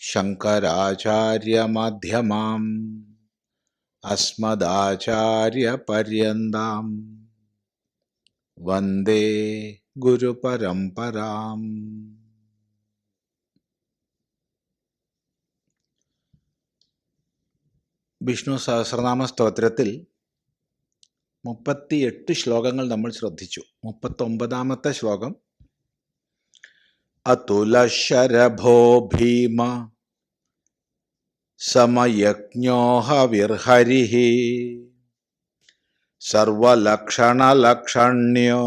ശങ്കരാചാര്യമധ്യമാം. അസ്മദാചാര്യപര്യന്താം. വന്ദേ ഗുരുപരംപരാം വിഷ്ണു സഹസ്രനാമ സ്തോത്രത്തിൽ മുപ്പത്തിയെട്ട് ശ്ലോകങ്ങൾ നമ്മൾ ശ്രദ്ധിച്ചു. മുപ്പത്തൊമ്പതാമത്തെ ശ്ലോകം അതുലശരഭോ ഭീമ സമയജ്ഞോഹവിർഹരി സർവലക്ഷണലക്ഷണ്യോ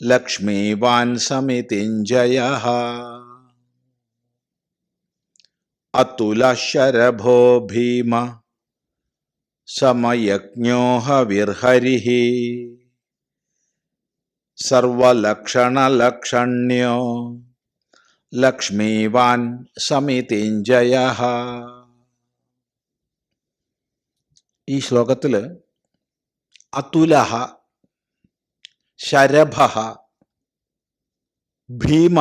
ലക്ഷ്മീവാൻ സമിതിഞ്ജയ അതുലശരഭോ ഭീമ സമയജ്ഞോഹവിർഹരി സർവലക്ഷണലക്ഷണ്യോ ലക്ഷ്മീവാൻ സമിതിഞ്ജയ ഈ ശ്ലോകത്തിൽ അതുലഹ ശരഭ ഭീമ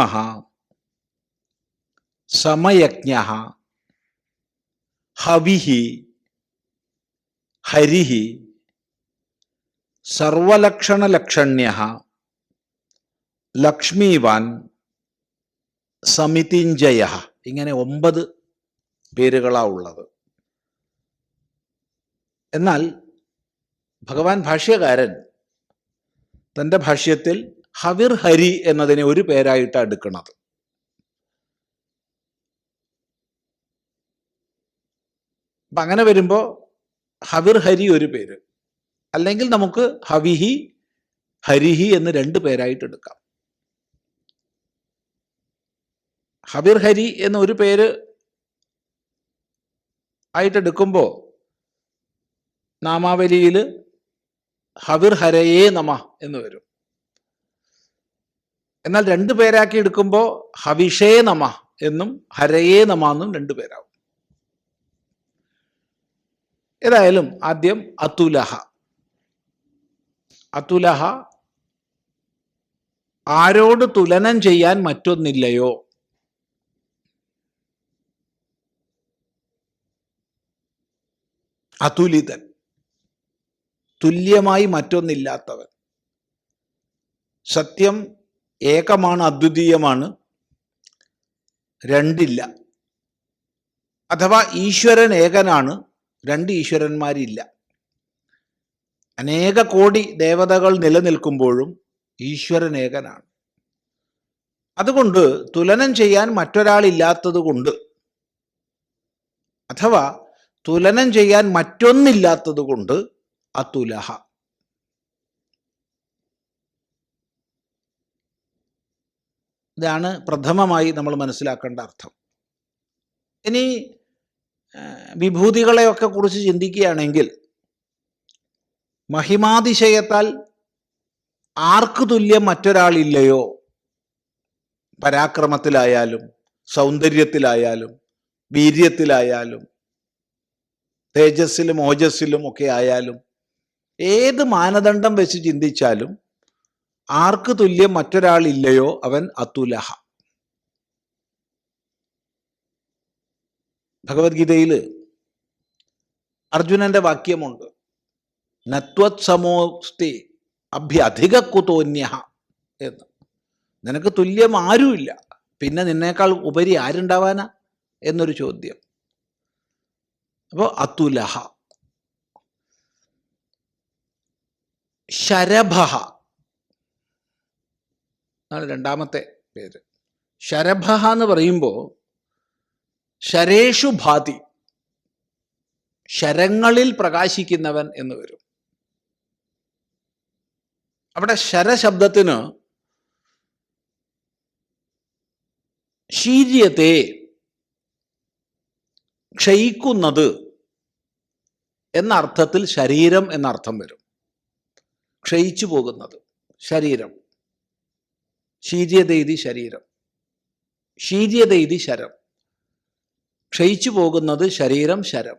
സമയജ്ഞ ഹവിഹി ഹരിഹി സർവലക്ഷണലക്ഷണ്യ ലക്ഷ്മീവാൻ സമിതിഞ്ജയ ഇങ്ങനെ ഒമ്പത് പേരുകളാ ഉള്ളത്. എന്നാൽ ഭഗവാൻ ഭാഷ്യകാരൻ തന്റെ ഭാഷ്യത്തിൽ ഹവിർ ഹരി എന്നതിനെ ഒരു പേരായിട്ട് എടുക്കുന്നത് അപ്പം അങ്ങനെ വരുമ്പോൾ ഹവിർ ഹരി ഒരു പേര്. അല്ലെങ്കിൽ നമുക്ക് ഹവിഹി ഹരിഹി എന്ന് രണ്ട് പേരായിട്ട് എടുക്കാം. ഹബിർ ഹരി എന്ന ഒരു പേര് ആയിട്ടെടുക്കുമ്പോൾ നാമാവലിയിൽ ഹബീർ ഹരയേ നമ എന്ന് വരും. എന്നാൽ രണ്ടു പേരാക്കി എടുക്കുമ്പോൾ ഹവിഷേ നമ എന്നും ഹരയേ നമ എന്നും രണ്ടു പേരാവും. ഏതായാലും ആദ്യം അതുലഹ അതുലഹ ആരോട് തുലനം ചെയ്യാൻ മറ്റൊന്നില്ലയോ? അതുലിതൻ. തുല്യമായി മറ്റൊന്നില്ലാത്തവൻ. സത്യം ഏകമാണ് അദ്വിതീയമാണ്. രണ്ടില്ല. അഥവാ ഈശ്വരൻ ഏകനാണ് രണ്ട് ഈശ്വരന്മാരില്ല. അനേക കോടി ദേവതകൾ നിലനിൽക്കുമ്പോഴും ഈശ്വരൻ ഏകനാണ്. അതുകൊണ്ട് തുലനം ചെയ്യാൻ മറ്റൊരാളില്ലാത്തത് കൊണ്ട് അഥവാ തുലനം ചെയ്യാൻ മറ്റൊന്നില്ലാത്തത് കൊണ്ട് അതുലഹ. ഇതാണ് പ്രഥമമായി നമ്മൾ മനസ്സിലാക്കേണ്ട അർത്ഥം. ഇനി വിഭൂതികളെയൊക്കെ കുറിച്ച് ചിന്തിക്കുകയാണെങ്കിൽ മഹിമാതിശയത്താൽ ആർക്ക് തുല്യം മറ്റൊരാളില്ലയോ? പരാക്രമത്തിലായാലും സൗന്ദര്യത്തിലായാലും വീര്യത്തിലായാലും തേജസ്സിലും ഓജസ്സിലും ഒക്കെ ആയാലും ഏത് മാനദണ്ഡം വെച്ച് ചിന്തിച്ചാലും ആർക്ക് തുല്യം മറ്റൊരാളില്ലയോ അവൻ അതുലഹ. ഭഗവത്ഗീതയിൽ അർജുനന്റെ വാക്യമുണ്ട്. നത്വത് സമോസ്തി അഭ്യധിക കുതോന്യ എന്ന്. നിനക്ക് തുല്യം ആരുമില്ല. പിന്നെ നിന്നേക്കാൾ ഉപരി ആരുണ്ടാവാനാ? എന്നൊരു ചോദ്യം. അപ്പോൾ അതുലഹ. ശരഭ. ആണ് രണ്ടാമത്തെ പേര്. ശരഭ എന്ന് പറയുമ്പോൾ ശരേഷു ഭാതി. ശരങ്ങളിൽ പ്രകാശിക്കുന്നവൻ എന്ന് വരും. അവിടെ ശരശബ്ദത്തിന് ശീര്യത്തെ ക്ഷയിക്കുന്നത് എന്ന അർത്ഥത്തിൽ ശരീരം എന്നർത്ഥം വരും. ക്ഷയിച്ചു പോകുന്നത് ശരീരം. ശീര്യതൈതി ശരീരം. ശീര്യതൈതി ശരം. ക്ഷയിച്ചു പോകുന്നത് ശരീരം ശരം.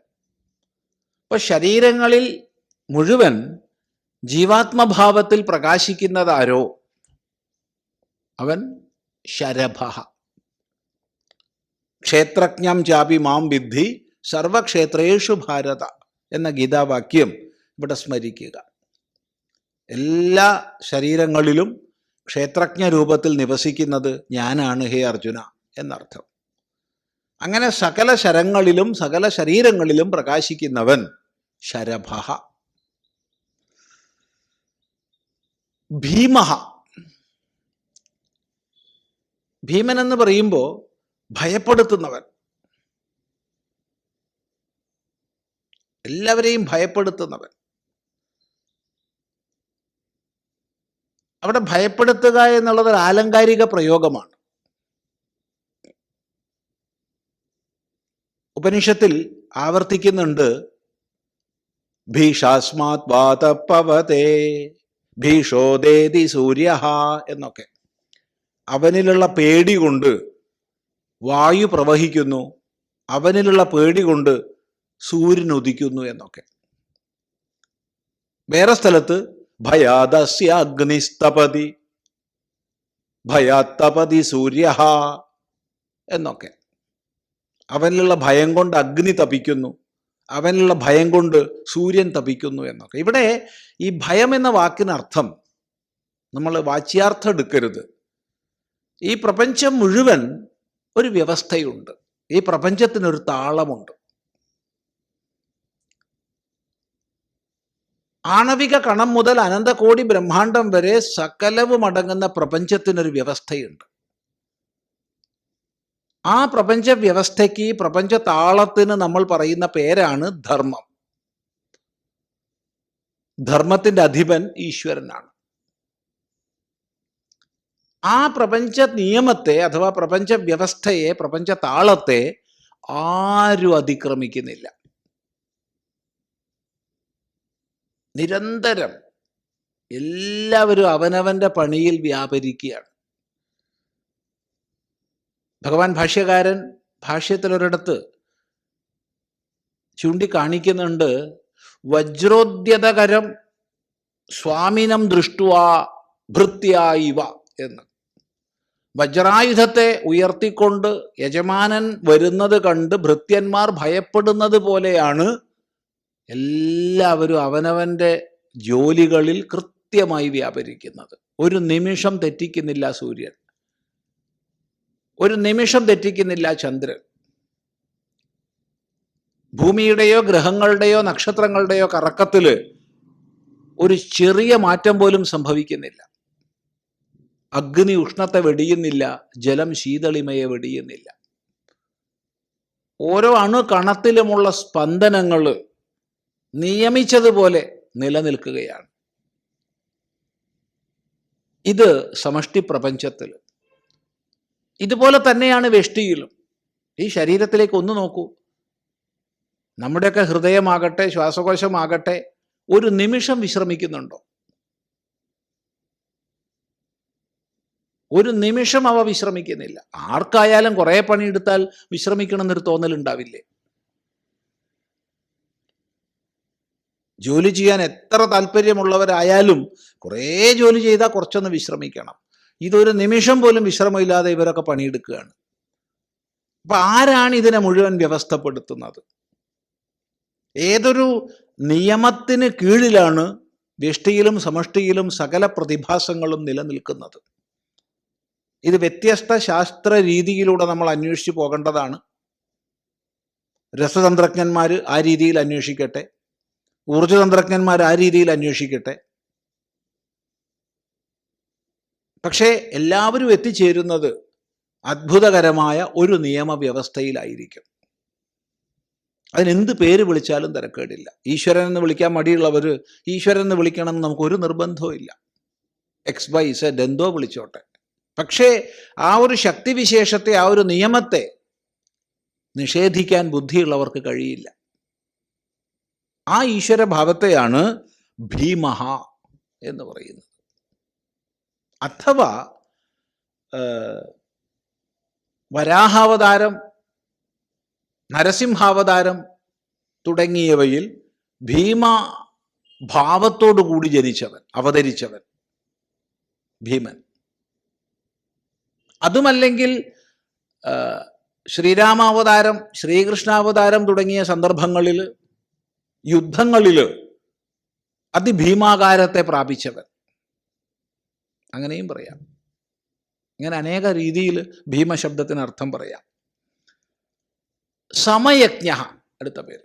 അപ്പൊ ശരീരങ്ങളിൽ മുഴുവൻ ജീവാത്മഭാവത്തിൽ പ്രകാശിക്കുന്നതാരോ അവൻ ശരഭ. ക്ഷേത്രജ്ഞം ചാപി മാം വിദ്ധി സർവക്ഷേത്രേഷു ഭാരത എന്ന ഗീതാവാക്യം ഇവിടെ സ്മരിക്കുക. എല്ലാ ശരീരങ്ങളിലും ക്ഷേത്രജ്ഞ രൂപത്തിൽ നിവസിക്കുന്നത് ഞാനാണ് ഹേ അർജുന എന്നർത്ഥം. അങ്ങനെ സകല ശരങ്ങളിലും സകല ശരീരങ്ങളിലും പ്രകാശിക്കുന്നവൻ ശരഭ. ഭീമഹ. ഭീമൻ എന്ന് പറയുമ്പോൾ ഭയപ്പെടുത്തുന്നവൻ. എല്ലാവരെയും ഭയപ്പെടുത്തുന്നവൻ. അവിടെ ഭയപ്പെടുത്തുക എന്നുള്ളത് ഒരു ആലങ്കാരിക പ്രയോഗമാണ്. ഉപനിഷത്തിൽ ആവർത്തിക്കുന്നുണ്ട് ഭീഷാസ്മാത് വാതപ്പവതേ ഭീഷോദേതി സൂര്യഹ എന്നൊക്കെ. അവനിലുള്ള പേടി കൊണ്ട് വായു പ്രവഹിക്കുന്നു. അവനിലുള്ള പേടി കൊണ്ട് സൂര്യൻ ഉദിക്കുന്നു എന്നൊക്കെ. വേറെ സ്ഥലത്ത് ഭയാദസ്യ അഗ്നിസ്തപതി. ഭയാത്തപതി സൂര്യ എന്നൊക്കെ. അവനിലുള്ള ഭയം കൊണ്ട് അഗ്നി തപിക്കുന്നു. അവനിലുള്ള ഭയം കൊണ്ട് സൂര്യൻ തപിക്കുന്നു എന്നൊക്കെ. ഇവിടെ ഈ ഭയം എന്ന വാക്കിനർത്ഥം നമ്മൾ വാച്യാർത്ഥം എടുക്കരുത്. ഈ പ്രപഞ്ചം മുഴുവൻ ഒരു വ്യവസ്ഥയുണ്ട്. ഈ പ്രപഞ്ചത്തിനൊരു താളമുണ്ട്. ആണവിക കണം മുതൽ അനന്തകോടി ബ്രഹ്മാണ്ടം വരെ സകലവും അടങ്ങുന്ന പ്രപഞ്ചത്തിനൊരു വ്യവസ്ഥയുണ്ട്. ആ പ്രപഞ്ച വ്യവസ്ഥയ്ക്ക് പ്രപഞ്ച താളത്തിന് നമ്മൾ പറയുന്ന പേരാണ് ധർമ്മം. ധർമ്മത്തിന്റെ അധിപൻ ഈശ്വരനാണ്. ആ പ്രപഞ്ച നിയമത്തെ അഥവാ പ്രപഞ്ച വ്യവസ്ഥയെ പ്രപഞ്ച താളത്തെ ആരും അതിക്രമിക്കുന്നില്ല. നിരന്തരം എല്ലാവരും അവനവന്റെ പണിയിൽ വ്യാപരിക്കുകയാണ്. ഭഗവാൻ ഭാഷ്യകാരൻ ഭാഷ്യത്തിലൊരിടത്ത് ചൂണ്ടിക്കാണിക്കുന്നുണ്ട് വജ്രോദ്യതകരം സ്വാമിനം ദൃഷ്ടുവാ ഭൃത്യായിവ എന്ന്. വജ്രായുധത്തെ ഉയർത്തിക്കൊണ്ട് യജമാനൻ വരുന്നത് കണ്ട് ഭൃത്യന്മാർ ഭയപ്പെടുന്നത് പോലെയാണ് എല്ലാവരും അവനവന്റെ ജോലികളിൽ കൃത്യമായി വ്യാപരിക്കുന്നത്. ഒരു നിമിഷം തെറ്റിക്കുന്നില്ല സൂര്യൻ. ഒരു നിമിഷം തെറ്റിക്കുന്നില്ല ചന്ദ്രൻ. ഭൂമിയുടെയോ ഗ്രഹങ്ങളുടെയോ നക്ഷത്രങ്ങളുടെയോ കറക്കത്തിൽ ഒരു ചെറിയ മാറ്റം പോലും സംഭവിക്കുന്നില്ല. അഗ്നി ഉഷ്ണത്തെ വെടിയുന്നില്ല ജലം ശീതളിമയെ വെടിയുന്നില്ല. ഓരോ അണു കണത്തിലുമുള്ള സ്പന്ദനങ്ങൾ നിയമിച്ചതുപോലെ നിലനിൽക്കുകയാണ്. ഇത് സമഷ്ടി പ്രപഞ്ചത്തിൽ. ഇതുപോലെ തന്നെയാണ് വെഷ്ടിയിലും. ഈ ശരീരത്തിലേക്ക് ഒന്ന് നോക്കൂ. നമ്മുടെയൊക്കെ ഹൃദയമാകട്ടെ ശ്വാസകോശമാകട്ടെ ഒരു നിമിഷം വിശ്രമിക്കുന്നുണ്ടോ? ഒരു നിമിഷം അവ വിശ്രമിക്കുന്നില്ല. ആർക്കായാലും കുറേ പണിയെടുത്താൽ വിശ്രമിക്കണം എന്നൊരു തോന്നലുണ്ടാവില്ലേ? ജോലി ചെയ്യാൻ എത്ര താല്പര്യമുള്ളവരായാലും കുറേ ജോലി ചെയ്താൽ കുറച്ചൊന്ന് വിശ്രമിക്കണം. ഇതൊരു നിമിഷം പോലും വിശ്രമമില്ലാതെ ഇവരൊക്കെ പണിയെടുക്കുകയാണ്. അപ്പൊ ആരാണ് ഇതിനെ മുഴുവൻ വ്യവസ്ഥപ്പെടുത്തുന്നത്? ഏതൊരു നിയമത്തിന് കീഴിലാണ് വ്യഷ്ടിയിലും സമഷ്ടിയിലും സകല പ്രതിഭാസങ്ങളും നിലനിൽക്കുന്നത്? ഇത് വ്യത്യസ്ത ശാസ്ത്ര രീതിയിലൂടെ നമ്മൾ അന്വേഷിച്ചു പോകേണ്ടതാണ്. രസതന്ത്രജ്ഞന്മാർ ആ രീതിയിൽ അന്വേഷിക്കട്ടെ. ഊർജതന്ത്രജ്ഞന്മാർ ആ രീതിയിൽ അന്വേഷിക്കട്ടെ. പക്ഷേ എല്ലാവരും എത്തിച്ചേരുന്നത് അത്ഭുതകരമായ ഒരു നിയമവ്യവസ്ഥയിലായിരിക്കും. അതിനെന്ത് പേര് വിളിച്ചാലും തിരക്കേടില്ല. ഈശ്വരൻ എന്ന് വിളിക്കാൻ മടിയുള്ളവർ ഈശ്വരൻ എന്ന് വിളിക്കണം എന്ന് നമുക്ക് ഒരു നിർബന്ധവും ഇല്ല എക്സ് വൈ സെഡ് എന്തോ വിളിച്ചോട്ടെ. പക്ഷേ ആ ഒരു ശക്തിവിശേഷത്തെ ആ ഒരു നിയമത്തെ നിഷേധിക്കാൻ ബുദ്ധിയുള്ളവർക്ക് കഴിയില്ല. ആ ഈശ്വരഭാവത്തെയാണ് ഭീമഹ എന്ന് പറയുന്നത്. അഥവാ വരാഹാവതാരം നരസിംഹാവതാരം തുടങ്ങിയവയിൽ ഭീമ ഭാവത്തോടു കൂടി ജനിച്ചവൻ അവതരിച്ചവൻ ഭീമൻ. അതുമല്ലെങ്കിൽ ശ്രീരാമാവതാരം ശ്രീകൃഷ്ണാവതാരം തുടങ്ങിയ സന്ദർഭങ്ങളിൽ യുദ്ധങ്ങളിൽ അതിഭീമാകാരത്തെ പ്രാപിച്ചവൻ. അങ്ങനെയും പറയാം. ഇങ്ങനെ അനേക രീതിയിൽ ഭീമശബ്ദത്തിന് അർത്ഥം പറയാം. സമയജ്ഞ അടുത്ത പേര്.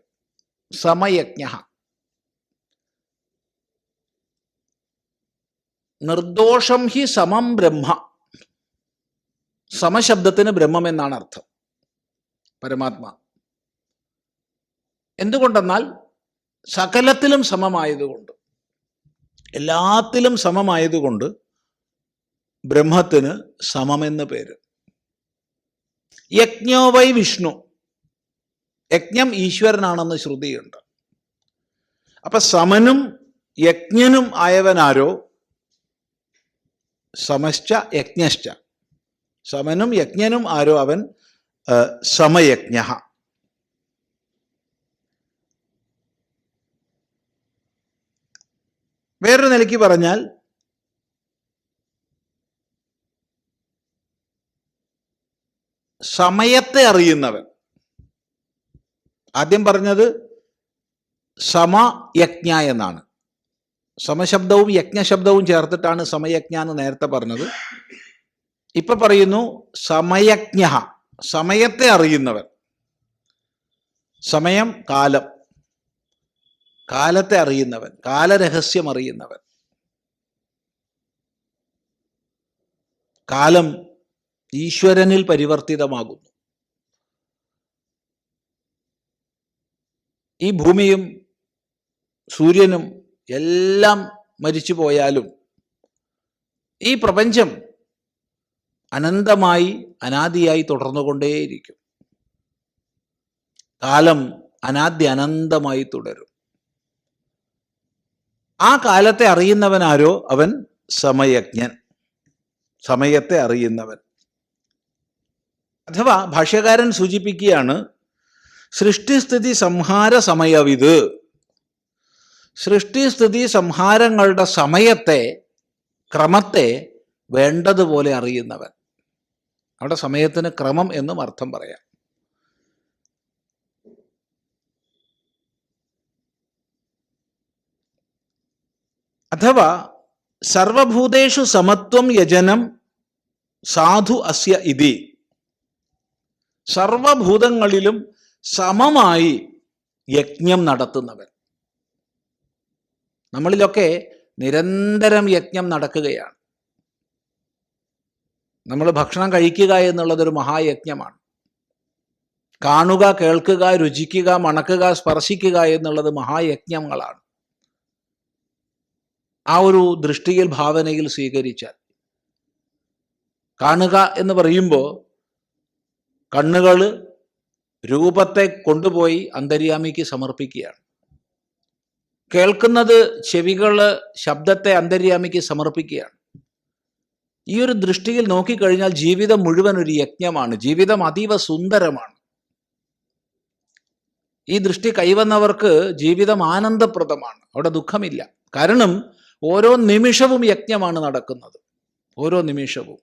സമയജ്ഞ. നിർദോഷം ഹി സമം ബ്രഹ്മ. സമശബ്ദത്തിന് ബ്രഹ്മം എന്നാണ് അർത്ഥം. പരമാത്മാ. എന്തുകൊണ്ടെന്നാൽ സകലത്തിലും സമമായതുകൊണ്ട് എല്ലാത്തിലും സമമായതുകൊണ്ട് ബ്രഹ്മത്തിന് സമമെന്ന് പേര്. യജ്ഞോ വൈ വിഷ്ണു. യജ്ഞം ഈശ്വരനാണെന്ന് ശ്രുതിയുണ്ട്. അപ്പൊ സമനും യജ്ഞനും ആയവനാരോ? സമശ്ച യജ്ഞശ്ച. സമനും യജ്ഞനും ആരോ അവൻ സമയജ്ഞ. വേറൊരു നിലയ്ക്ക് പറഞ്ഞാൽ സമയത്തെ അറിയുന്നവൻ. ആദ്യം പറഞ്ഞത് സമയജ്ഞ എന്നാണ്. സമശബ്ദവും യജ്ഞശബ്ദവും ചേർത്തിട്ടാണ് സമയജ്ഞ എന്ന് നേരത്തെ പറഞ്ഞത്. ഇപ്പൊ പറയുന്നു സമയജ്ഞ സമയത്തെ അറിയുന്നവൻ. സമയം കാലം. കാലത്തെ അറിയുന്നവൻ കാലരഹസ്യം അറിയുന്നവൻ. കാലം ഈശ്വരനിൽ പരിവർത്തിതമാകുന്നു. ഈ ഭൂമിയും സൂര്യനും എല്ലാം മരിച്ചു പോയാലും ഈ പ്രപഞ്ചം അനന്തമായി അനാദിയായി തുടർന്നുകൊണ്ടേയിരിക്കും. കാലം അനാദ്യ അനന്തമായി തുടരും. ആ കാലത്തെ അറിയുന്നവനാരോ? അവൻ സമയജ്ഞൻ. സമയത്തെ അറിയുന്നവൻ. അഥവാ ഭാഷ്യകാരൻ സൂചിപ്പിക്കുകയാണ് സൃഷ്ടിസ്ഥിതി സംഹാര സമയവിത് സൃഷ്ടിസ്ഥിതി സംഹാരങ്ങളുടെ സമയത്തെ ക്രമത്തെ വേണ്ടതുപോലെ അറിയുന്നവൻ. അവിടെ സമയത്തിന് ക്രമം എന്നും അർത്ഥം പറയാം. അഥവാ സർവഭൂതേഷു സമത്വം യജനം സാധു അസ്യ ഇതി. സർവഭൂതങ്ങളിലും സമമായി യജ്ഞം നടത്തുന്നവൻ. നമ്മളിലൊക്കെ നിരന്തരം യജ്ഞം നടക്കുകയാണ്. നമ്മൾ ഭക്ഷണം കഴിക്കുക എന്നുള്ളതൊരു മഹായജ്ഞമാണ്. കാണുക കേൾക്കുക രുചിക്കുക മണക്കുക സ്പർശിക്കുക എന്നുള്ളത് മഹായജ്ഞങ്ങളാണ്. ആ ഒരു ദൃഷ്ടിയിൽ ഭാവനയിൽ സ്വീകരിച്ചാൽ. കാണുക എന്ന് പറയുമ്പോൾ കണ്ണുകൾ രൂപത്തെ കൊണ്ടുപോയി അന്തര്യാമിക്ക് സമർപ്പിക്കുകയാണ്. കേൾക്കുന്നത് ചെവികൾ ശബ്ദത്തെ അന്തര്യാമിക്ക് സമർപ്പിക്കുകയാണ്. ഈ ഒരു ദൃഷ്ടിയിൽ നോക്കിക്കഴിഞ്ഞാൽ ജീവിതം മുഴുവൻ ഒരു യജ്ഞമാണ്. ജീവിതം അതീവ സുന്ദരമാണ്. ഈ ദൃഷ്ടി കൈവന്നവർക്ക് ജീവിതം ആനന്ദപ്രദമാണ്. അവിടെ ദുഃഖമില്ല. കാരണം ഓരോ നിമിഷവും യജ്ഞമാണ് നടക്കുന്നത്. ഓരോ നിമിഷവും.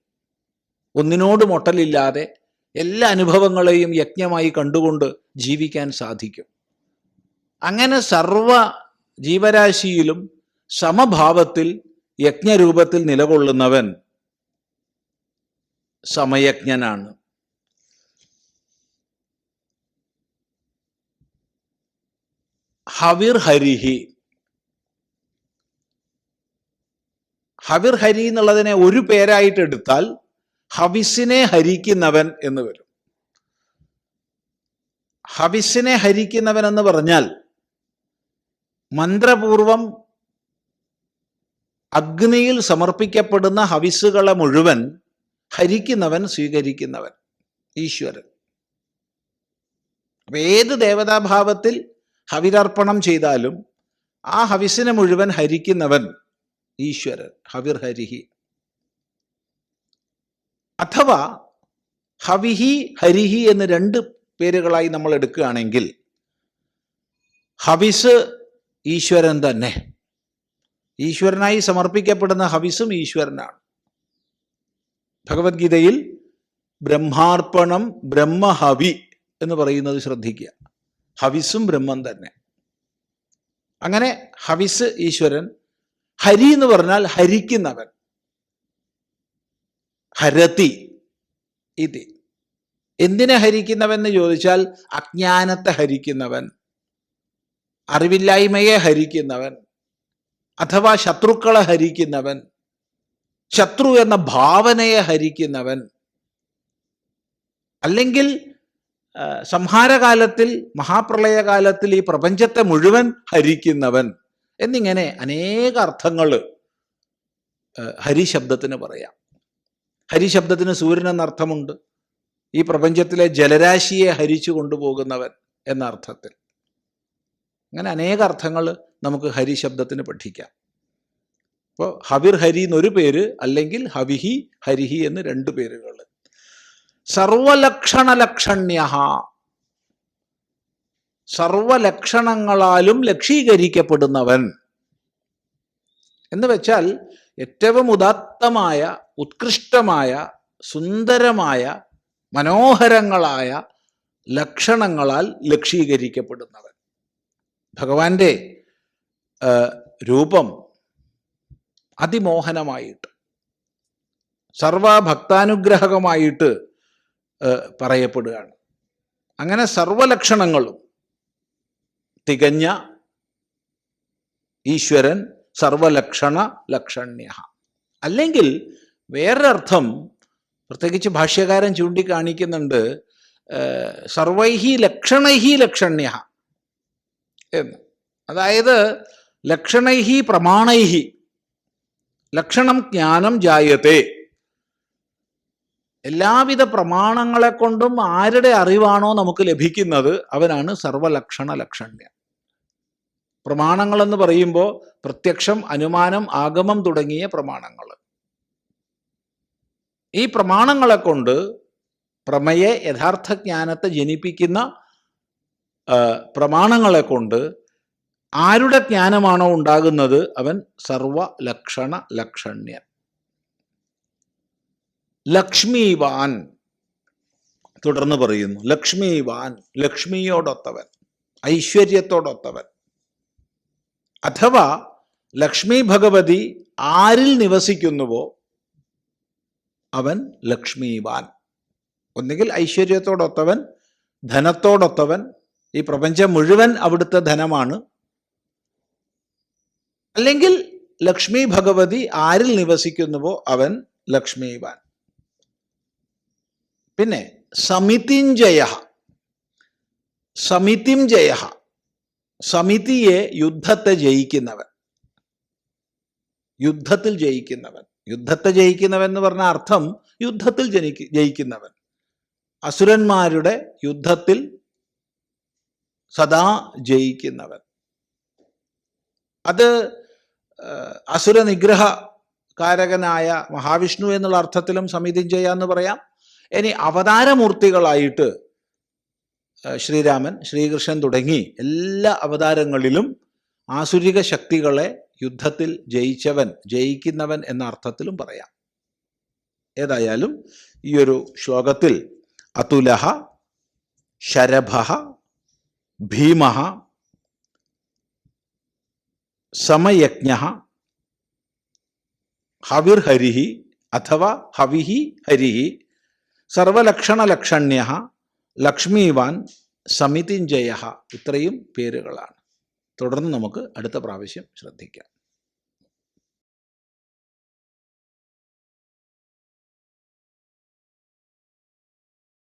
ഒന്നിനോട് മുട്ടലില്ലാതെ എല്ലാ അനുഭവങ്ങളെയും യജ്ഞമായി കണ്ടുകൊണ്ട് ജീവിക്കാൻ സാധിക്കും. അങ്ങനെ സർവ ജീവരാശിയിലും സമഭാവത്തിൽ യജ്ഞരൂപത്തിൽ നിലകൊള്ളുന്നവൻ സമയജ്ഞനാണ്. ഹവിർ ഹരിഹി. ഹവിർ ഹരി എന്നുള്ളതിനെ ഒരു പേരായിട്ട് എടുത്താൽ ഹവിസിനെ ഹരിക്കുന്നവൻ എന്ന് വരും. ഹവിസിനെ ഹരിക്കുന്നവൻ എന്ന് പറഞ്ഞാൽ മന്ത്രപൂർവം അഗ്നിയിൽ സമർപ്പിക്കപ്പെടുന്ന ഹവിസുകളെ മുഴുവൻ ഹരിക്കുന്നവൻ സ്വീകരിക്കുന്നവൻ ഈശ്വരൻ. അപ്പൊ ഏത് ദേവതാഭാവത്തിൽ ഹവിരർപ്പണം ചെയ്താലും ആ ഹവിസിനെ മുഴുവൻ ഹരിക്കുന്നവൻ ഈശ്വരൻ ഹവിർ ഹരിഹി. അഥവാ ഹവിഹി ഹരിഹി എന്ന് രണ്ട് പേരുകളായി നമ്മൾ എടുക്കുകയാണെങ്കിൽ ഹവിസ് ഈശ്വരൻ തന്നെ. ഈശ്വരനായി സമർപ്പിക്കപ്പെടുന്ന ഹവിസും ഈശ്വരനാണ്. ഭഗവത്ഗീതയിൽ ബ്രഹ്മാർപ്പണം ബ്രഹ്മഹവി എന്ന് പറയുന്നത് ശ്രദ്ധിക്കുക. ഹവിസും ബ്രഹ്മം തന്നെ. അങ്ങനെ ഹവിസ് ഈശ്വരൻ ഹരി എന്ന് പറഞ്ഞാൽ ഹരിക്കുന്നവൻ. ഹരതി ഇത്. എന്തിനെ ഹരിക്കുന്നവൻ എന്ന് ചോദിച്ചാൽ അജ്ഞാനത്തെ ഹരിക്കുന്നവൻ അറിവില്ലായ്മയെ ഹരിക്കുന്നവൻ അഥവാ ശത്രുക്കളെ ഹരിക്കുന്നവൻ. ശത്രു എന്ന ഭാവനയെ ഹരിക്കുന്നവൻ. അല്ലെങ്കിൽ സംഹാരകാലത്തിൽ മഹാപ്രളയകാലത്തിൽ ഈ പ്രപഞ്ചത്തെ മുഴുവൻ ഹരിക്കുന്നവൻ എന്നിങ്ങനെ അനേക അർത്ഥങ്ങൾ ഹരിശബ്ദത്തിന് പറയാം. ഹരിശബ്ദത്തിന് സൂര്യൻ എന്ന അർത്ഥമുണ്ട് ഈ പ്രപഞ്ചത്തിലെ ജലരാശിയെ ഹരിച്ചു കൊണ്ടുപോകുന്നവൻ എന്ന അർത്ഥത്തിൽ അങ്ങനെ അനേക അർത്ഥങ്ങൾ നമുക്ക് ഹരിശബ്ദത്തിന് പഠിക്കാം. അപ്പോൾ ഹവിർ ഹരി എന്നൊരു പേര് അല്ലെങ്കിൽ ഹവിഹി ഹരിഹി എന്ന് രണ്ട് പേരുകൾ. സർവലക്ഷണ ലക്ഷണ്യ സർവലക്ഷണങ്ങളാലും ലക്ഷീകരിക്കപ്പെടുന്നവൻ. എന്ന് വെച്ചാൽ ഏറ്റവും ഉദാത്തമായ ഉത്കൃഷ്ടമായ സുന്ദരമായ മനോഹരങ്ങളായ ലക്ഷണങ്ങളാൽ ലക്ഷീകരിക്കപ്പെടുന്നവൻ. ഭഗവാന്റെ രൂപം അതിമോഹനമായിട്ട് സർവഭക്താനുഗ്രഹകമായിട്ട് പറയപ്പെടുകയാണ്. അങ്ങനെ സർവലക്ഷണങ്ങളും തികഞ്ഞ ഈശ്വരൻ സർവലക്ഷണ ലക്ഷണ്യ അല്ലെങ്കിൽ വേറൊരർത്ഥം പ്രത്യേകിച്ച് ഭാഷ്യകാരൻ ചൂണ്ടിക്കാണിക്കുന്നുണ്ട് സർവൈഹി ലക്ഷണൈഹി ലക്ഷണ്യ എന്ന്. അതായത് ലക്ഷണൈഹി പ്രമാണൈഹി ലക്ഷണം ജ്ഞാനം ജായത്തെ. എല്ലാവിധ പ്രമാണങ്ങളെ കൊണ്ടും ആരുടെ അറിവാണോ നമുക്ക് ലഭിക്കുന്നത് അവനാണ് സർവലക്ഷണ ലക്ഷണ്യ. പ്രമാണങ്ങൾ എന്ന് പറയുമ്പോൾ പ്രത്യക്ഷം അനുമാനം ആഗമം തുടങ്ങിയ പ്രമാണങ്ങൾ. ഈ പ്രമാണങ്ങളെ കൊണ്ട് പ്രമയെ യഥാർത്ഥ ജ്ഞാനത്തെ ജനിപ്പിക്കുന്ന പ്രമാണങ്ങളെ കൊണ്ട് ആരുടെ ജ്ഞാനമാണോ ഉണ്ടാകുന്നത്? അവൻ സർവ ലക്ഷണ ലക്ഷണ്യൻ. ലക്ഷ്മിവാൻ. തുടർന്ന് പറയുന്നു ലക്ഷ്മിവാൻ ലക്ഷ്മിയോടൊത്തവൻ ഐശ്വര്യത്തോടൊത്തവൻ. അഥവാ ലക്ഷ്മി ഭഗവതി ആരിൽ നിവസിക്കുന്നുവോ അവൻ ലക്ഷ്മിവാൻ. ഒന്നുകിൽ ഐശ്വര്യത്തോടൊത്തവൻ ധനത്തോടൊത്തവൻ ഈ പ്രപഞ്ചം മുഴുവൻ അവിടുത്തെ ധനമാണ്. അല്ലെങ്കിൽ ലക്ഷ്മി ഭഗവതി ആരിൽ നിവസിക്കുന്നുവോ അവൻ ലക്ഷ്മിവാൻ. പിന്നെ സമിതിഞ്ജയ സമിതിഞ്ജയ സമിതിയെ യുദ്ധത്തെ ജയിക്കുന്നവൻ. യുദ്ധത്തിൽ ജയിക്കുന്നവൻ. യുദ്ധത്തെ ജയിക്കുന്നവൻ എന്ന് പറഞ്ഞ അർത്ഥം യുദ്ധത്തിൽ ജനിക്ക് ജയിക്കുന്നവൻ. അസുരന്മാരുടെ യുദ്ധത്തിൽ സദാ ജയിക്കുന്നവൻ. അത് അസുര നിഗ്രഹ കാരകനായ മഹാവിഷ്ണു എന്നുള്ള അർത്ഥത്തിലും സമിതിഞ്ജയ എന്ന് പറയാം. ഇനി അവതാരമൂർത്തികളായിട്ട് ശ്രീരാമൻ ശ്രീകൃഷ്ണൻ തുടങ്ങി എല്ലാ അവതാരങ്ങളിലും ആസുരിക ശക്തികളെ യുദ്ധത്തിൽ ജയിച്ചവൻ ജയിക്കുന്നവൻ എന്ന അർത്ഥത്തിലും പറയാം. ഏതായാലും ഈ ഒരു ശ്ലോകത്തിൽ അതുലഹ ശരഭ ഭീമ സമയജ്ഞ ഹരിഹി അഥവാ ഹവിഹി ഹരിഹി സർവലക്ഷണലക്ഷണ്യ ലക്ഷ്മീവാൻ സമിതിഞ്ജയ ഇത്രയും പേരുകളാണ്. തുടർന്ന് നമുക്ക് അടുത്ത പ്രാവശ്യം ശ്രദ്ധിക്കാം.